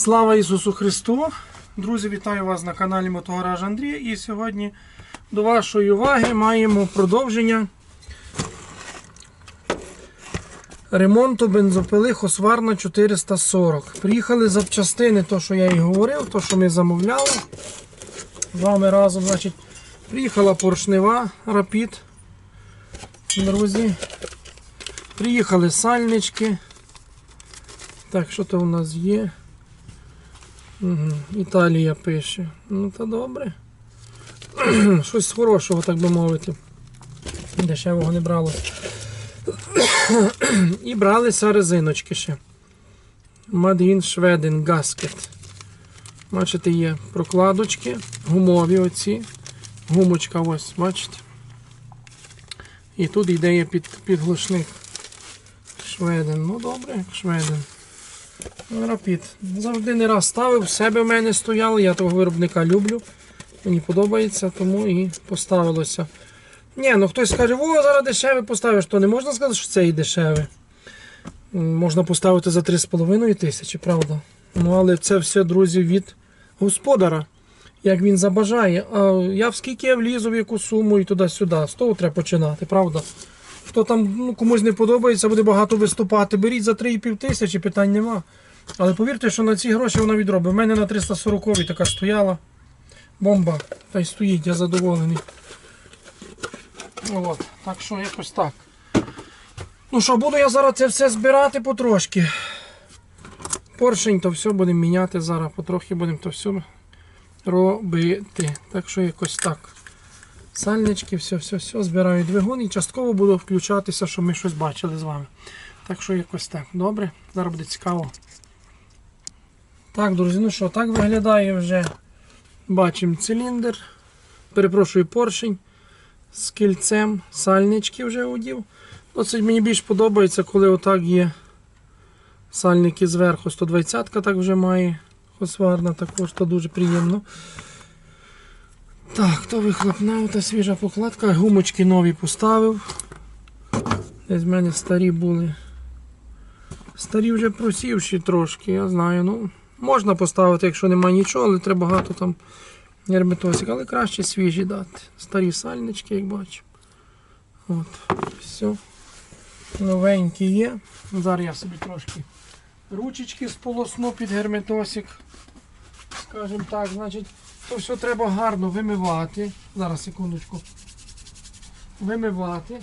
Слава Ісусу Христу! Друзі, вітаю вас на каналі Мотогараж Андрія. І сьогодні до вашої уваги маємо продовження ремонту бензопили Хосварна 440. Приїхали запчастини, то що я і говорив, то що ми замовляли. З вами разом, значить, приїхала поршнева Рапід. Друзі. Приїхали сальнички. Так, що то у нас є? Угу. Італія пише. Ну то добре. Щось хорошого, так би мовити. Дешевого не брало. І бралися резиночки ще. Made Sweden Gasket. Бачите, є прокладочки, гумові оці. Гумочка ось, бачите. І тут йде під, підглушник. Шведен. Ну добре, як шведен. Рапід. Завжди не раз ставив, в себе в мене стояло, я того виробника люблю. Мені подобається, тому і поставилося. Ні, ну хтось скаже, о, зараз дешеве поставиш, то не можна сказати, що це і дешеве. Можна поставити за 3,5 тисячі, правда? Ну, але це все, друзі, від господара. Як він забажає. А я в скільки я влізу, в яку суму і туди-сюди. З того треба починати, правда? Хто там ну, комусь не подобається, буде багато виступати. Беріть за 3,5 тисячі, питань нема. Але повірте, що на ці гроші вона відробить. У мене на 340 така стояла. Бомба. Та й стоїть, я задоволений. От, так що якось так. Ну що, буду я зараз це все збирати потрошки. Поршень то все будемо міняти зараз, потрохи будемо то все робити. Так що якось так. Сальнички, все, все, все, збираю двигун і частково буду включатися, щоб ми щось бачили з вами. Так що якось так. Добре, зараз буде цікаво. Так, друзі, ну що, так виглядає вже. Бачимо циліндр. Перепрошую, поршень з кільцем, сальнички вже удів. Досить мені більш подобається, коли отак є сальники зверху. 120-ка так вже має. Хосварна також, то дуже приємно. Так, то вихлопна, та свіжа покладка. Гумочки нові поставив. Десь в мене старі були. Старі вже просівші трошки, я знаю. ну Можна поставити, якщо немає нічого, але треба багато там герметосик, але краще свіжі дати. Старі сальнички, як бачу. От, все. Новенькі є. Зараз я собі трошки ручечки сполосну під герметосик. Скажімо так, значить, то все треба гарно вимивати. Зараз секундочку. Вимивати.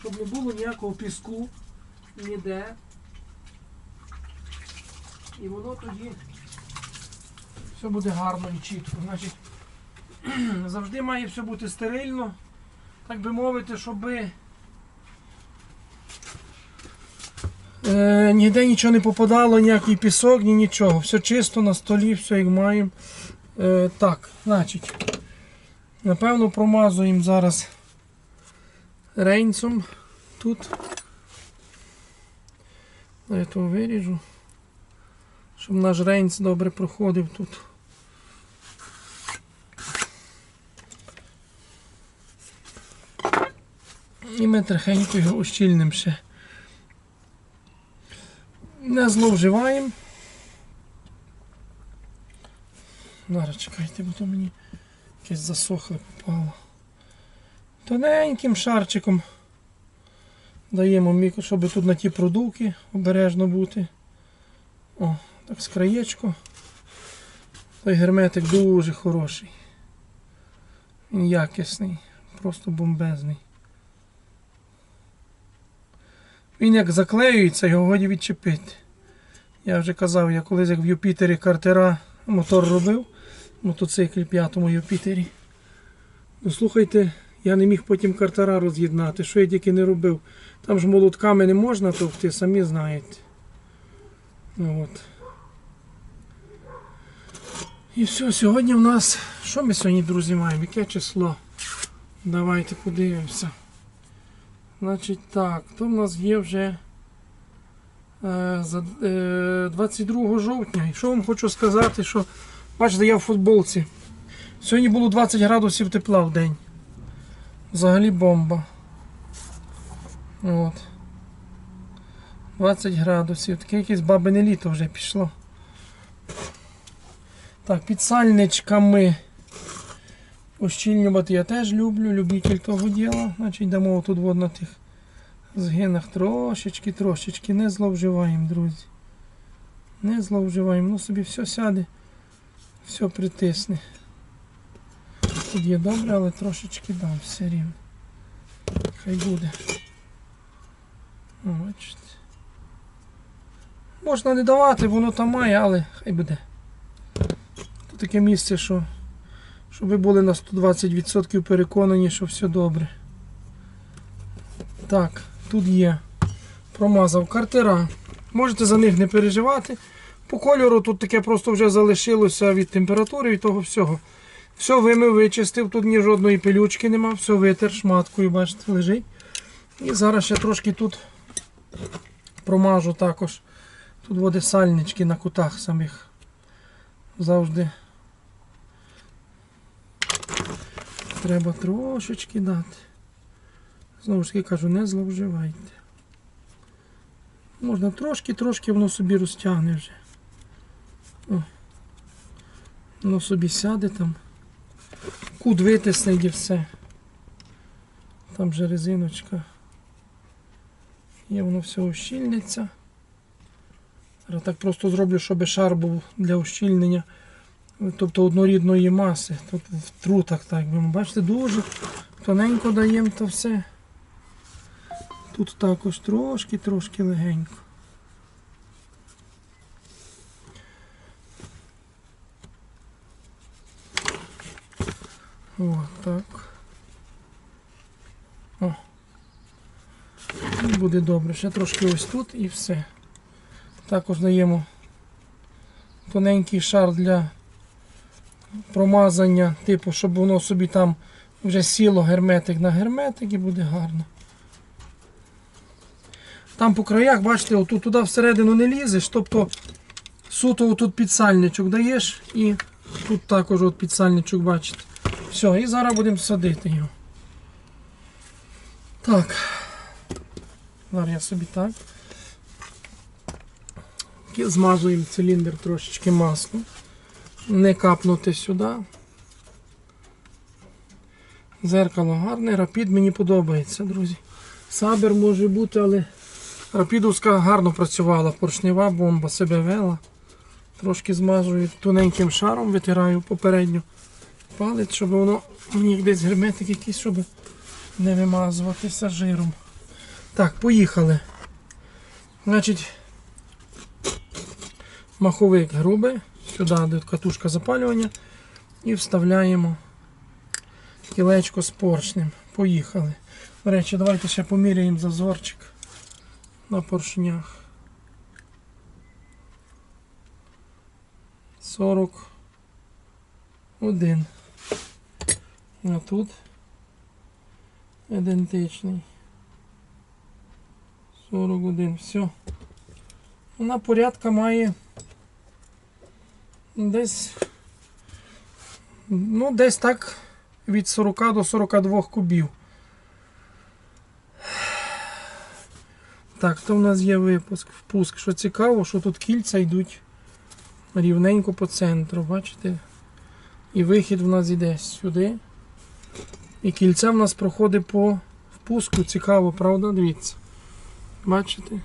Щоб не було ніякого піску ніде. І воно тоді все буде гарно і чітко. Значить, завжди має все бути стерильно, так би мовити, щоб е, ніде нічого не попадало, ніякий пісок, ні нічого. Все чисто на столі, все як маємо. Е, так, значить, напевно, промазуємо зараз рейнцем тут. Я того виріжу щоб наш рейнс добре проходив тут. І ми трохенько його ущільнимо ще. Не зловживаємо. Зараз чекайте, бо то мені якесь засохле попало. Тоненьким шарчиком даємо мікро, щоб тут на ті продувки обережно бути. О, так з краєчку. Той герметик дуже хороший. Він якісний, просто бомбезний. Він як заклеюється, його годі відчепити. Я вже казав, я колись як в Юпітері картера мотор робив, мотоциклі п'ятому Юпітері. Ну слухайте, я не міг потім картера роз'єднати, що я тільки не робив. Там ж молотками не можна товкти, самі знаєте. Ну, от. І все, сьогодні в нас. Що ми сьогодні, друзі, маємо? Яке число? Давайте подивимося. Значить так, то в нас є вже е, за, е, 22 жовтня. І що вам хочу сказати, що бачите, я в футболці. Сьогодні було 20 градусів тепла в день. Взагалі бомба. От. 20 градусів. Таке якесь бабине літо вже пішло. Так, під сальничками ощільнювати я теж люблю, любитель того діла. Значить, йдемо тут на тих згинах трошечки, трошечки. Не зловживаємо, друзі. Не зловживаємо. Ну собі все сяде, все притисне. Тут є добре, але трошечки дам все рівно. Хай буде. Бачите. Можна не давати, воно там має, але хай буде. Тут таке місце, що щоб ви були на 120% переконані, що все добре. Так, тут є. Промазав картера. Можете за них не переживати. По кольору тут таке просто вже залишилося від температури і того всього. Все вимив, вичистив, тут ні жодної пилючки нема, все витер шматкою, бачите, лежить. І зараз ще трошки тут промажу також. Тут води сальнички на кутах самих. Завжди треба трошечки дати. Знову ж таки кажу, не зловживайте. Можна трошки-трошки воно собі розтягне вже. О. Воно собі сяде там. Кут витисне і все. Там же резиночка. І воно все ущільниться. Зараз так просто зроблю, щоб шар був для ущільнення. Тобто однорідної маси. Тут в трутах так. би, Бачите, дуже тоненько даємо то все. Тут також трошки-трошки легенько. О, так. О. І Буде добре. Ще трошки ось тут і все. Також даємо тоненький шар для промазання, типу, щоб воно собі там вже сіло герметик на герметик і буде гарно. Там по краях, бачите, отут туди всередину не лізеш, тобто суто отут підсальничок даєш і тут також от підсальничок, бачите. Все, і зараз будемо садити його. Так. Зараз я собі так. Змазуємо циліндр трошечки маслом. Не капнути сюди. Зеркало гарне, рапід мені подобається, друзі. Сабер може бути, але рапідовська гарно працювала, поршнева бомба себе вела. Трошки змазую тоненьким шаром, витираю попередньо палець, щоб воно мені десь герметик якийсь, щоб не вимазуватися жиром. Так, поїхали. Значить, маховик грубий, сюди катушка запалювання і вставляємо кілечко з поршнем. Поїхали. До речі, давайте ще поміряємо зазорчик на поршнях. 41. А тут ідентичний. 41. Все. Вона порядка має десь. Ну, десь так від 40 до 42 кубів. Так, то в нас є випуск, впуск. Що цікаво, що тут кільця йдуть рівненько по центру, бачите? І вихід в нас іде сюди. І кільце в нас проходить по впуску. Цікаво, правда? Дивіться. Бачите?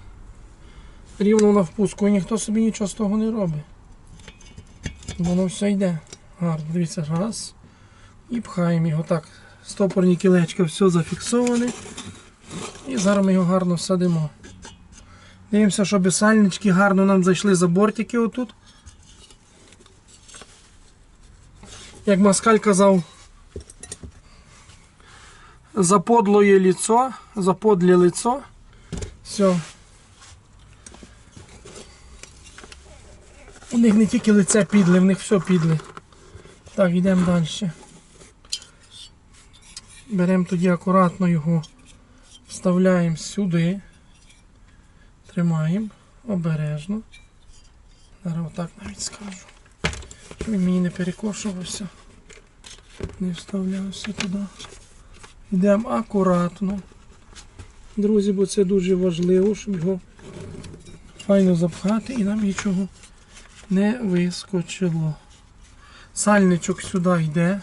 Рівно на впуску і ніхто собі нічого з того не робить. Воно все йде. Гарно, дивіться, раз. І пхаємо його так. Стопорні кілечка, все зафіксоване. І зараз ми його гарно садимо. Дивимося, щоб сальнички гарно нам зайшли за бортики отут. Як Маскаль казав, заподлоє ліцо, заподлє лицо. Все. У них не тільки лице підле, в них все підле. Так, йдемо далі. Беремо тоді акуратно його, вставляємо сюди, тримаємо обережно. Зараз отак навіть скажу. Щоб він мені не перекошувався. Не вставлявся туди. Йдемо акуратно. Друзі, бо це дуже важливо, щоб його файно запхати і нам нічого не вискочило. Сальничок сюди йде.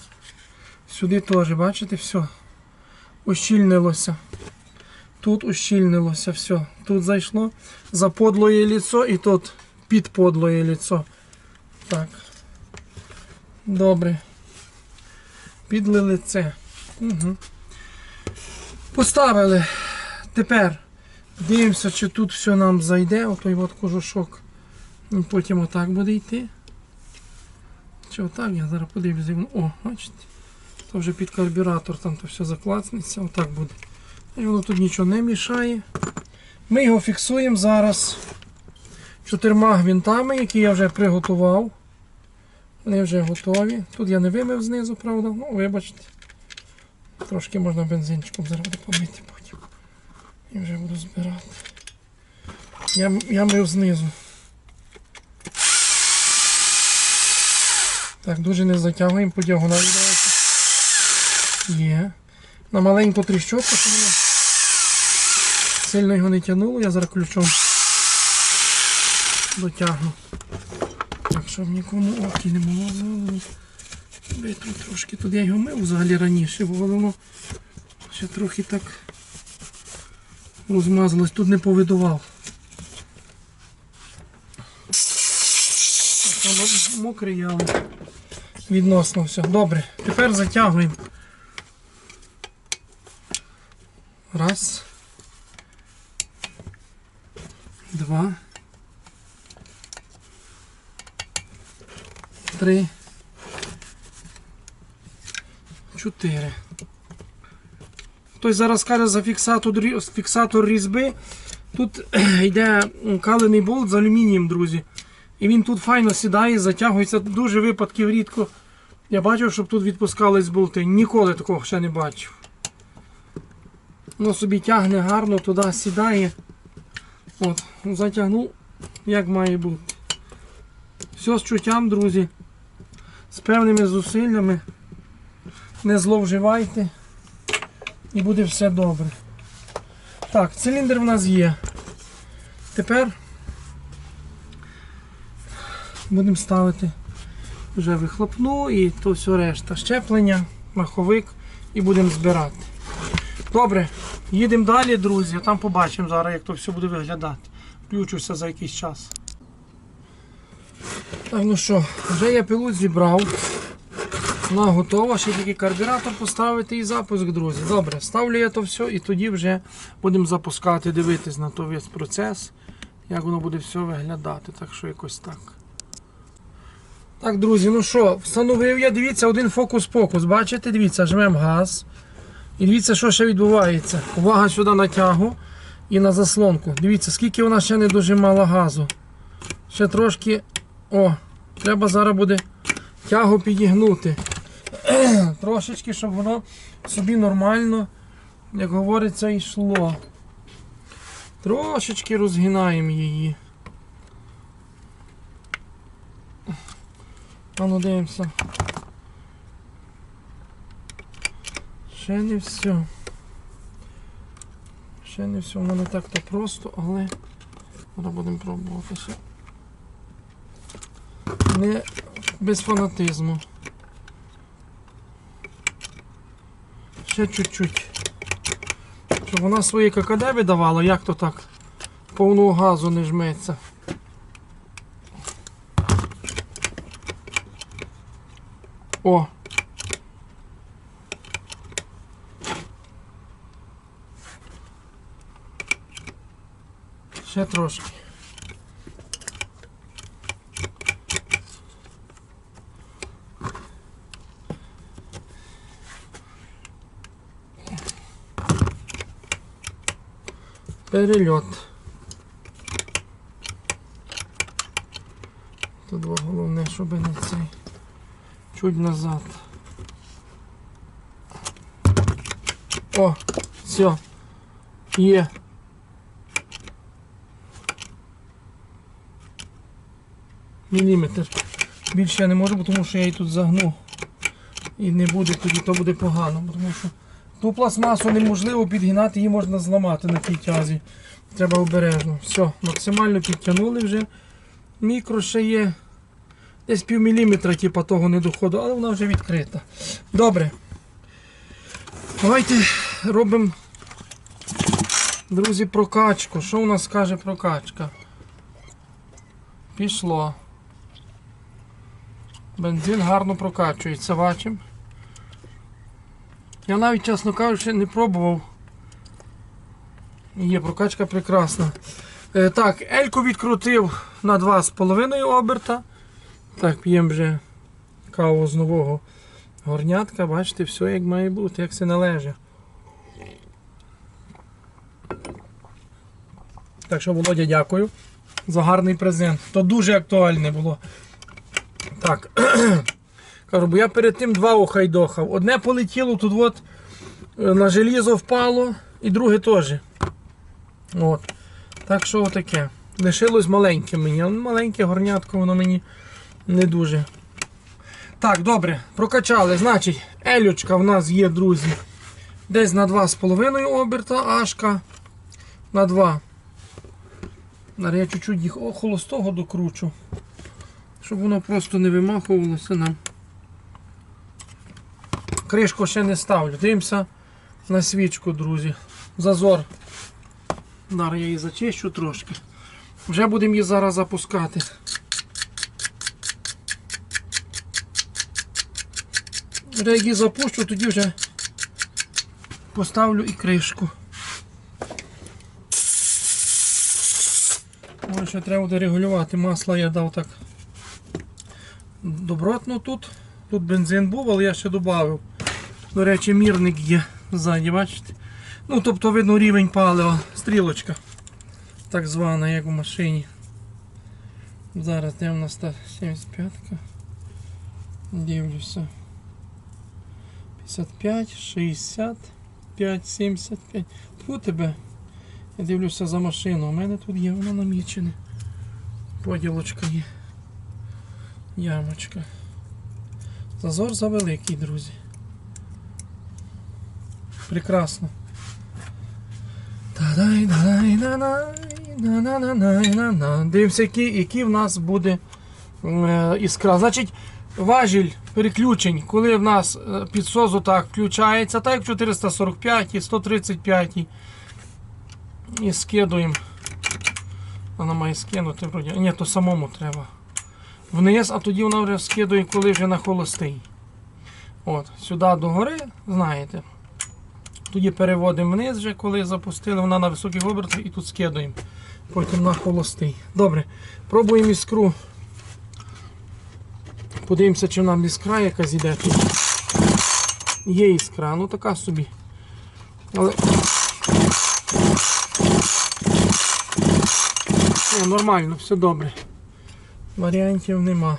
Сюди теж, бачите, все. Ущільнилося. Тут ущільнилося все. Тут зайшло за подлоє ліцо і тут під подлоє ліцо. Так. Добре. Підли лице. Угу. Поставили. Тепер дивимося, чи тут все нам зайде. Отой от кожушок. І Потім отак буде йти. Чи отак? Я зараз подивлюся. О, бачите. То вже під карбюратор, там то все заклацнеться, отак буде. І воно тут нічого не мішає. Ми його фіксуємо зараз чотирма гвинтами, які я вже приготував. Вони вже готові. Тут я не вимив знизу, правда. Ну, вибачте. Трошки можна бензинчиком зараз помити потім. І вже буду збирати. Я, я мив знизу. Так, дуже не затягуємо по діагоналі. Є. На маленьку тріщотку, щоб воно сильно його не тягнуло, я зараз ключом дотягну. Так, щоб нікому окі не було. Тут трошки тут я його мив взагалі раніше, бо воно ще трохи так розмазалось, тут не повидував. Так, воно мокре я але відносно все. Добре, тепер затягуємо. Раз. Два. Три. Чотири. Хтось зараз каже за фіксатор, фіксатор різьби. Тут йде калений болт з алюмінієм, друзі. І він тут файно сідає, затягується. Дуже випадків рідко. Я бачив, щоб тут відпускались болти. Ніколи такого ще не бачив. Воно собі тягне гарно, туди сідає. От, затягнув, як має бути. Все з чуттям, друзі. З певними зусиллями. Не зловживайте. І буде все добре. Так, циліндр в нас є. Тепер будемо ставити вже вихлопну і то все решта. Щеплення, маховик і будемо збирати. Добре, їдемо далі, друзі. Там побачимо зараз, як то все буде виглядати. Включуся за якийсь час. Так, ну що, вже я пилот зібрав. Вона готова, ще тільки карбюратор поставити і запуск, друзі. Добре, ставлю я то все і тоді вже будемо запускати, дивитись на той весь процес, як воно буде все виглядати. Так що якось так. Так, друзі, ну що, встановив я, дивіться, один фокус-покус. Бачите, дивіться, жмемо газ. І дивіться, що ще відбувається. Увага сюди на тягу і на заслонку. Дивіться, скільки вона ще не дожимала газу. Ще трошки. О, треба зараз буде тягу підігнути. Трошечки, щоб воно собі нормально, як говориться, йшло. Трошечки розгинаємо її. А ну дивимося. Ще не все. Ще не все, воно не так то просто, але зараз будемо пробувати ще. Не без фанатизму. Ще чуть-чуть. Щоб вона свої ККД видавала, як то так повного газу не жметься. О! Ще трошки. Перельот. Чуть назад. О, все. Є. Міліметр. Більше я не можу, тому що я її тут загну. І не буде тоді, то буде погано, тому що Ту пластмасу неможливо підгинати, її можна зламати на тій тязі. Треба обережно. Все, максимально підтягнули вже. Мікро ще є. Десь пів міліметра, типу, того не доходу, але вона вже відкрита. Добре. Давайте робимо, друзі, прокачку. Що у нас каже прокачка? Пішло. Бензин гарно прокачується, бачимо. Я навіть, чесно кажучи, не пробував. Є прокачка прекрасна. Е, так, Ельку відкрутив на 2,5 оберта. Так, п'ємо вже каву з нового горнятка. Бачите, все як має бути, як все належить. Так що, Володя, дякую за гарний презент. То дуже актуальне було. Так. Кажу, бо я перед тим два охайдохав. Одне полетіло тут от е, на желізо впало, і друге теж. От. Так що отаке. Лишилось маленьке мені. Маленьке горнятко, воно мені не дуже. Так, добре, прокачали. Значить, елючка в нас є, друзі. Десь на 2,5 оберта, ашка на 2. Зараз я чуть-чуть їх холостого докручу. Щоб воно просто не вимахувалося нам. Кришку ще не ставлю. Дивимося на свічку, друзі. Зазор. Зараз я її зачищу трошки. Вже будемо її зараз запускати. Вже як її запущу, тоді вже поставлю і кришку. Ось ще треба буде регулювати. Масло я дав так добротно тут. Тут бензин був, але я ще додав. До речі, мірник є ззаді, бачите? Ну, тобто видно рівень палива, стрілочка. Так звана, як у машині. Зараз де в нас та 75-ка. Дивлюся. 55, 65, 75. Тьфу тебе. Я дивлюся за машину. У мене тут є, воно намічене. Поділочка є. Ямочка. Зазор завеликий, друзі. Прекрасно. Дивимося, який, який в нас буде е, іскра. Значить, важіль переключень, коли в нас е, підсоз отак включається, так як в 445 і 135 і скидуємо. Вона має скинути вроді. Ні, то самому треба. Вниз, а тоді вона вже скидує, коли вже на холостий. От, Сюди догори, знаєте. Тоді переводимо вниз, вже, коли запустили, вона на високих обертах і тут скидуємо. Потім на холостий. Добре, пробуємо іскру. Подивимося, чи нам іскра якась іде тут. Є іскра, ну така собі. Але. О, нормально, все добре. Варіантів нема.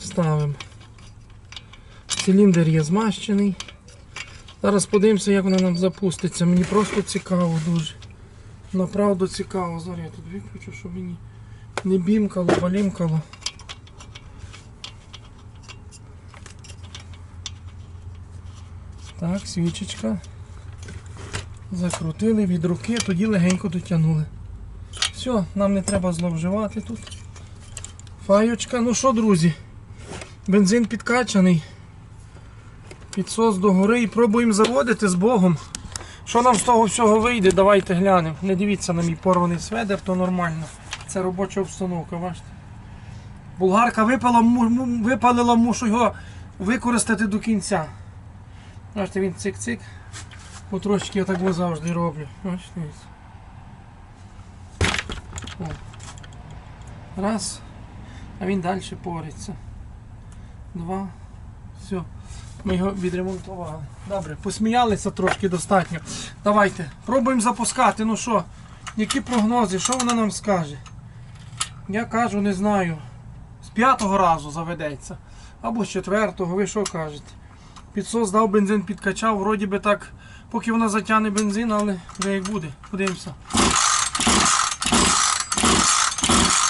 Ставимо. Циліндр є змащений. Зараз подивимося, як вона нам запуститься. Мені просто цікаво дуже. Направду цікаво. Зараз я тут виключу, щоб мені не бімкало, балімкало. Так, свічечка. Закрутили від руки, тоді легенько дотягнули. Все, нам не треба зловживати тут. Файочка. Ну що, друзі? Бензин підкачаний. Підсос до гори і пробуємо заводити з Богом. Що нам з того всього вийде, давайте глянемо. Не дивіться на мій порваний сведер, то нормально. Це робоча обстановка, бачите. Булгарка випалила, мушу його використати до кінця. Бачите, він цик-цик. Потрошки я так завжди роблю. Бачите. О. Раз. А він далі пориться. Два. Все. Ми його відремонтували. Добре, посміялися трошки достатньо. Давайте, пробуємо запускати. Ну що, які прогнози, що вона нам скаже? Я кажу, не знаю. З п'ятого разу заведеться. Або з четвертого, ви що кажете? Підсос дав бензин, підкачав, вроді би так, поки вона затягне бензин, але вже як буде. Подивимося.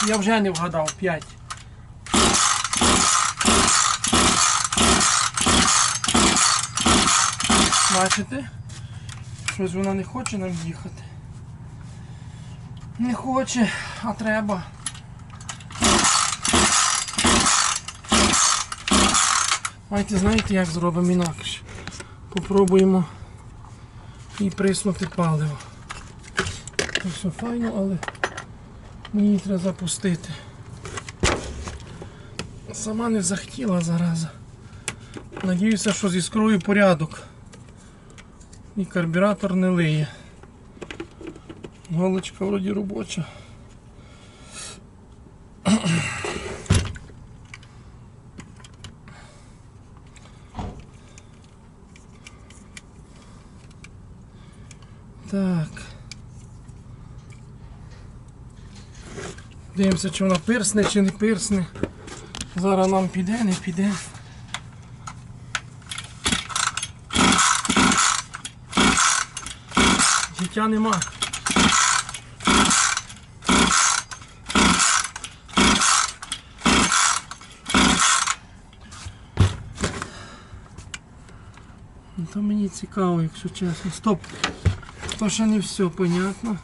Я вже не вгадав 5. Бачите? Щось вона не хоче нам їхати. Не хоче, а треба. Давайте знаєте, як зробимо інакше. Попробуємо і приснути паливо. Це все файно, але мені треба запустити. Сама не захотіла зараза. Надіюся, що зі скрою порядок. І карбюратор не лиє. Голочка вроді робоча. Так. Дивимося, чи вона пирсне, чи не пирсне. Зараз нам піде, не піде. Життя нема. Ну, То мені цікаво, якщо чесно. Стоп. То ще не все, понятно.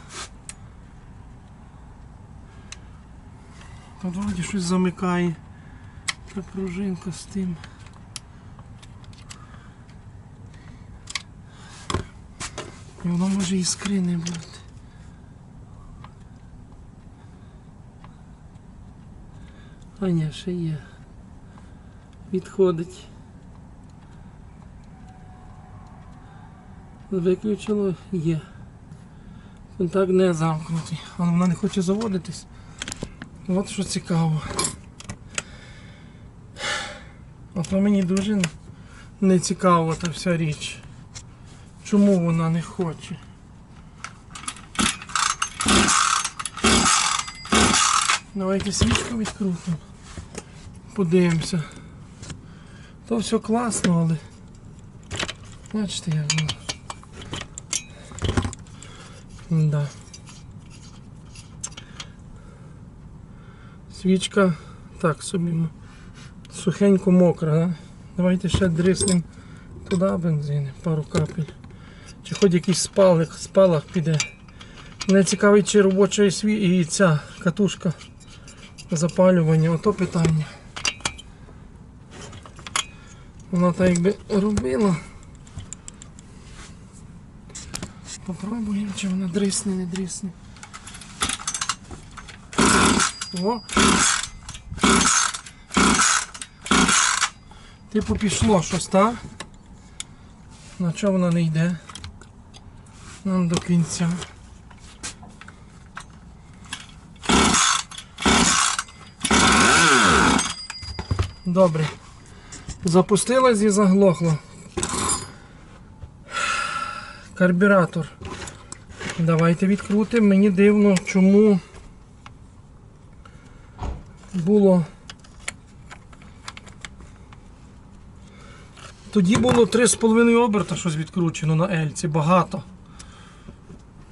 Тут вроді щось замикає. Та пружинка з тим. І воно може іскри не бути. А ні, ще є. Відходить. Виключило є. Контакт не замкнутий, але вона не хоче заводитись. От що цікаво. От мені дуже не цікаво та вся річ. Чому вона не хоче? Давайте свічку відкрутимо. Подивимося. То все класно, але бачите як воно. Да. Свічка так собі сухенько мокра, да? Давайте ще дриснем туди бензин, пару капель. Чи хоч якийсь спалах, спалах піде. Мене цікавить, чи робоча сві... і ця катушка запалювання, ото питання. Вона так якби робила. Попробуємо, чи вона дрисне, не дрисне. О! Типу пішло щось, так? На чого вона не йде? Нам до кінця. Добре. Запустилась і заглохло. Карбюратор. Давайте відкрутимо. Мені дивно, чому було. Тоді було 3,5 оберта щось відкручено на Ельці, багато.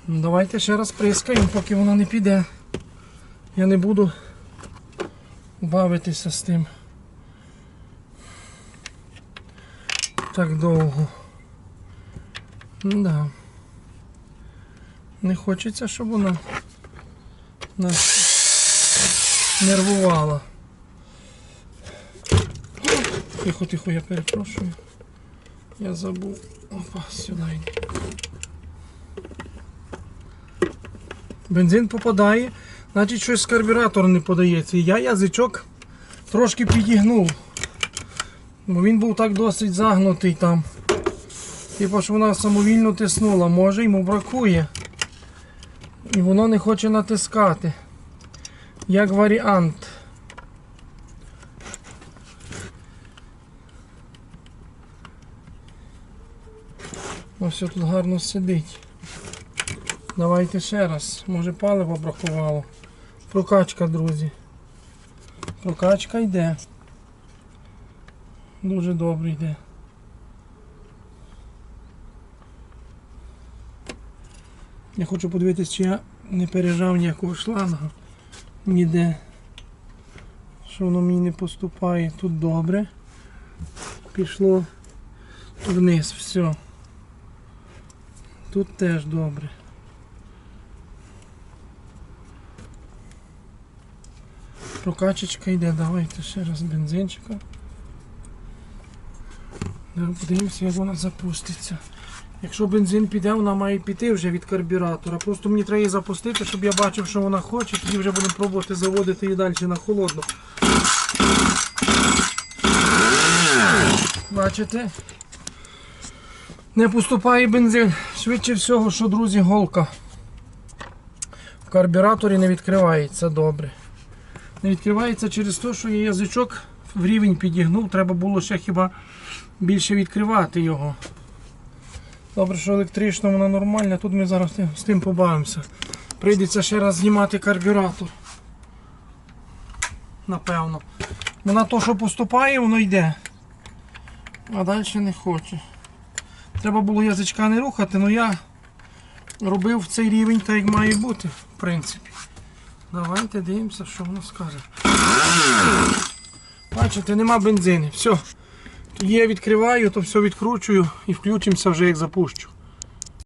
Ну, Давайте ще раз прискаємо, поки воно не піде. Я не буду бавитися з тим. Так довго. Ну да. Не хочеться, щоб вона нас нервувала. Тихо, тихо, я перепрошую. Я забув. Опа, сюди. Бензин попадає, значить щось з карбюратора не подається. Я язичок трошки підігнув. Бо він був так досить загнутий там. Типу, що вона самовільно тиснула. Може йому бракує. І воно не хоче натискати. Як варіант. Ось тут гарно сидить. Давайте ще раз. Може паливо бракувало. Прокачка, друзі. Прокачка йде. Дуже добре йде. Я хочу подивитися, чи я не пережав ніякого шланга. Ніде. Що воно мені не поступає. Тут добре. Пішло вниз, все. Тут теж добре. Прокачечка йде, давайте ще раз бензинчика. Да, Подивимося, як вона запуститься. Якщо бензин піде, вона має піти вже від карбюратора. Просто мені треба її запустити, щоб я бачив, що вона хоче, тоді вже будемо пробувати заводити її далі на холодну. Бачите? Не поступає бензин. Швидше всього, що, друзі, голка в карбюраторі не відкривається добре. Не відкривається через те, що я язичок в рівень підігнув, треба було ще хіба більше відкривати його. Добре, що електрично вона нормальна, тут ми зараз з тим побавимося. Прийдеться ще раз знімати карбюратор. Напевно. Вона то, що поступає, воно йде. А далі не хоче. Треба було язичка не рухати, але я робив цей рівень так, як має бути, в принципі. Давайте дивимося, що воно скаже. Бачите, нема бензину. Все. Є, відкриваю, то все відкручую і включимося вже як запущу.